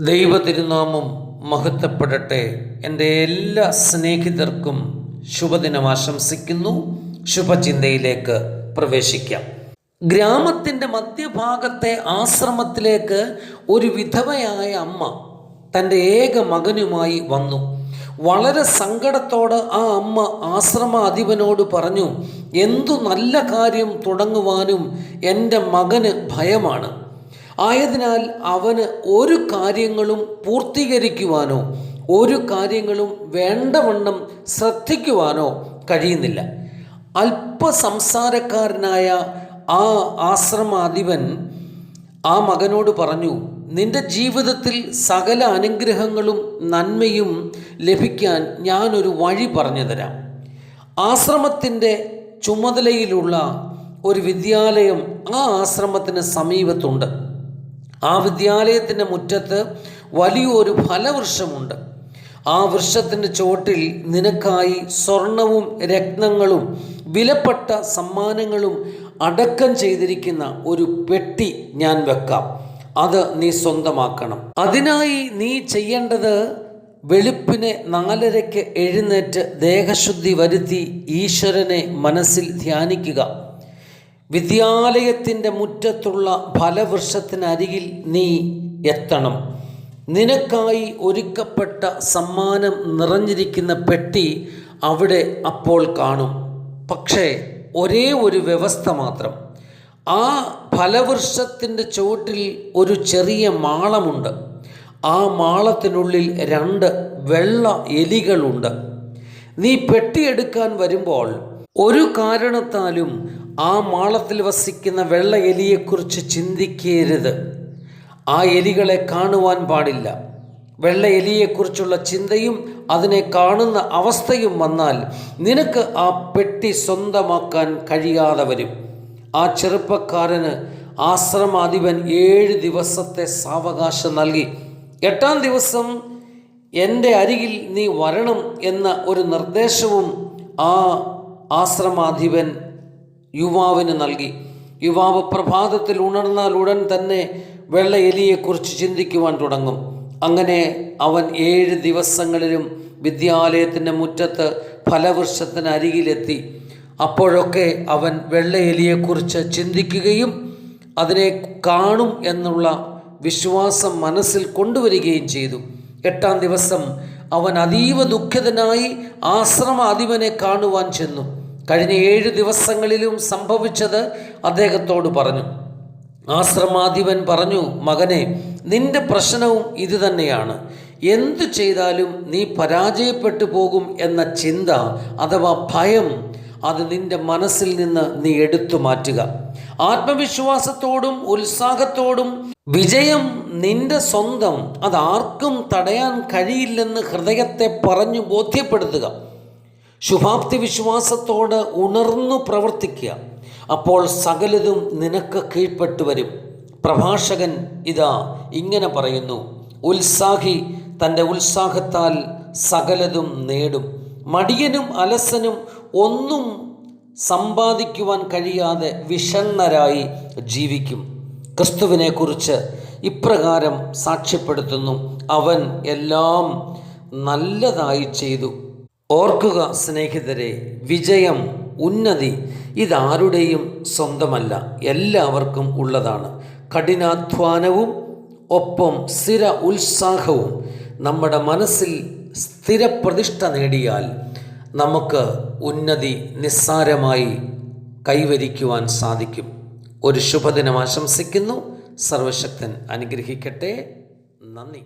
ദൈവതിരുനാമം മഹത്വപ്പെടട്ടെ. എന്റെ എല്ലാ സ്നേഹിതർക്കും ശുഭദിനം ആശംസിക്കുന്നു. ശുഭചിന്തയിലേക്ക് പ്രവേശിക്കാം. ഗ്രാമത്തിന്റെ മധ്യഭാഗത്തെ ആശ്രമത്തിലേക്ക് ഒരു വിധവയായ അമ്മ തന്റെ ഏക മകനുമായി വന്നു. വളരെ സങ്കടത്തോട് ആ അമ്മ ആശ്രമ അധിപനോട് പറഞ്ഞു എന്തു നല്ല കാര്യം തുടങ്ങുവാനും എന്റെ മകന് ഭയമാണ്. ആയതിനാൽ അവന് ഒരു കാര്യങ്ങളും പൂർത്തീകരിക്കുവാനോ ഒരു കാര്യങ്ങളും വേണ്ടവണ്ണം ശ്രദ്ധിക്കുവാനോ കഴിയുന്നില്ല. അല്പസംസാരക്കാരനായ ആ ആശ്രമാധിപൻ ആ മകനോട് പറഞ്ഞു നിന്റെ ജീവിതത്തിൽ സകല അനുഗ്രഹങ്ങളും നന്മയും ലഭിക്കാൻ ഞാനൊരു വഴി പറഞ്ഞു തരാം. ആശ്രമത്തിന്റെ ചുമതലയിലുള്ള ഒരു വിദ്യാലയം ആ ആശ്രമത്തിന് സമീപത്തുണ്ട്. ആ വിദ്യാലയത്തിന്റെ മുറ്റത്ത് വലിയൊരു ഫലവൃക്ഷമുണ്ട്. ആ വൃക്ഷത്തിന്റെ ചോട്ടിൽ നിനക്കായി സ്വർണവും രത്നങ്ങളും വിലപ്പെട്ട സമ്മാനങ്ങളും അടക്കം ചെയ്തിരിക്കുന്ന ഒരു പെട്ടി ഞാൻ വെക്കാം. അത് നീ സ്വന്തമാക്കണം. അതിനായി നീ ചെയ്യേണ്ടത് വെളുപ്പിനെ നാലരയ്ക്ക് എഴുന്നേറ്റ് ദേഹശുദ്ധി വരുത്തി ഈശ്വരനെ മനസ്സിൽ ധ്യാനിക്കുക. വിദ്യാലയത്തിന്റെ മുറ്റത്തുള്ള ഫലവൃക്ഷത്തിനരികിൽ നീ എത്തണം. നിനക്കായി ഒരുക്കപ്പെട്ട സമ്മാനം നിറഞ്ഞിരിക്കുന്ന പെട്ടി അവിടെ അപ്പോൾ കാണും. പക്ഷേ ഒരേ ഒരു വ്യവസ്ഥ മാത്രം. ആ ഫലവൃക്ഷത്തിന്റെ ചുവട്ടിൽ ഒരു ചെറിയ മാളമുണ്ട്. ആ മാളത്തിനുള്ളിൽ രണ്ട് വെള്ള എലികളുണ്ട്. നീ പെട്ടിയെടുക്കാൻ വരുമ്പോൾ ഒരു കാരണത്താലും ആ മാളത്തിൽ വസിക്കുന്ന വെള്ള എലിയെക്കുറിച്ച് ചിന്തിക്കരുത്. ആ എലികളെ കാണുവാൻ പാടില്ല. വെള്ള എലിയെക്കുറിച്ചുള്ള ചിന്തയും അതിനെ കാണുന്ന അവസ്ഥയും വന്നാൽ നിനക്ക് ആ പെട്ടി സ്വന്തമാക്കാൻ കഴിയാതെ വരും. ആ ചെറുപ്പക്കാരന് ആശ്രമാധിപൻ ഏഴ് ദിവസത്തെ സാവകാശം നൽകി. എട്ടാം ദിവസം എന്റെ അരികിൽ നീ വരണം എന്ന ഒരു നിർദ്ദേശവും ആ ആശ്രമാധിപൻ യുവാവിന് നൽകി. യുവാവ് പ്രഭാതത്തിൽ ഉണർന്നാൽ ഉടൻ തന്നെ വെള്ള എലിയെക്കുറിച്ച് ചിന്തിക്കുവാൻ തുടങ്ങും. അങ്ങനെ അവൻ ഏഴ് ദിവസങ്ങളിലും വിദ്യാലയത്തിന്റെ മുറ്റത്ത് ഫലവൃക്ഷത്തിന് അരികിലെത്തി. അപ്പോഴൊക്കെ അവൻ വെള്ള എലിയെക്കുറിച്ച് ചിന്തിക്കുകയും അതിനെ കാണും എന്നുള്ള വിശ്വാസം മനസ്സിൽ കൊണ്ടുവരികയും ചെയ്തു. എട്ടാം ദിവസം അവൻ അതീവ ദുഃഖിതനായി ആശ്രമ അധിപനെ കാണുവാൻ ചെന്നു. കഴിഞ്ഞ ഏഴ് ദിവസങ്ങളിലും സംഭവിച്ചത് അദ്ദേഹത്തോട് പറഞ്ഞു. ആശ്രമാധിപൻ പറഞ്ഞു മകനെ നിന്റെ പ്രശ്നവും ഇത് തന്നെയാണ്. എന്തു ചെയ്താലും നീ പരാജയപ്പെട്ടു പോകും എന്ന ചിന്ത അഥവാ ഭയം അത് നിന്റെ മനസ്സിൽ നിന്ന് നീ എടുത്തു മാറ്റുക. ആത്മവിശ്വാസത്തോടും ഉത്സാഹത്തോടും വിജയം നിന്റെ സ്വന്തം. അതാർക്കും തടയാൻ കഴിയില്ലെന്ന് ഹൃദയത്തെ പറഞ്ഞു ബോധ്യപ്പെടുത്തുക. ശുഭാപ്തി വിശ്വാസത്തോട് ഉണർന്നു പ്രവർത്തിക്കുക. അപ്പോൾ സകലതും നിനക്ക് കീഴ്പ്പെട്ടു വരും. പ്രഭാഷകൻ ഇതാ ഇങ്ങനെ പറയുന്നു. ഉത്സാഹി തന്റെ ഉത്സാഹത്താൽ സകലതും നേടും. മടിയനും അലസനും ഒന്നും സമ്പാദിക്കുവാൻ കഴിയാതെ വിഷണ്ണരായി ജീവിക്കും. ക്രിസ്തുവിനെക്കുറിച്ച് ഇപ്രകാരം സാക്ഷ്യപ്പെടുത്തുന്നു. അവൻ എല്ലാം നല്ലതായി ചെയ്തു. ഓർക്കുക സ്നേഹിതരെ വിജയം ഉന്നതി ഇതാരുടെയും സ്വന്തമല്ല എല്ലാവർക്കും ഉള്ളതാണ്. കഠിനാധ്വാനവും ഒപ്പം സ്ഥിര ഉത്സാഹവും നമ്മുടെ മനസ്സിൽ സ്ഥിരപ്രതിഷ്ഠ നേടിയാൽ നമുക്ക് ഉന്നതി നിസ്സാരമായി കൈവരിക്കുവാൻ സാധിക്കും. ഒരു ശുഭദിനം ആശംസിക്കുന്നു. സർവശക്തൻ അനുഗ്രഹിക്കട്ടെ. നന്ദി.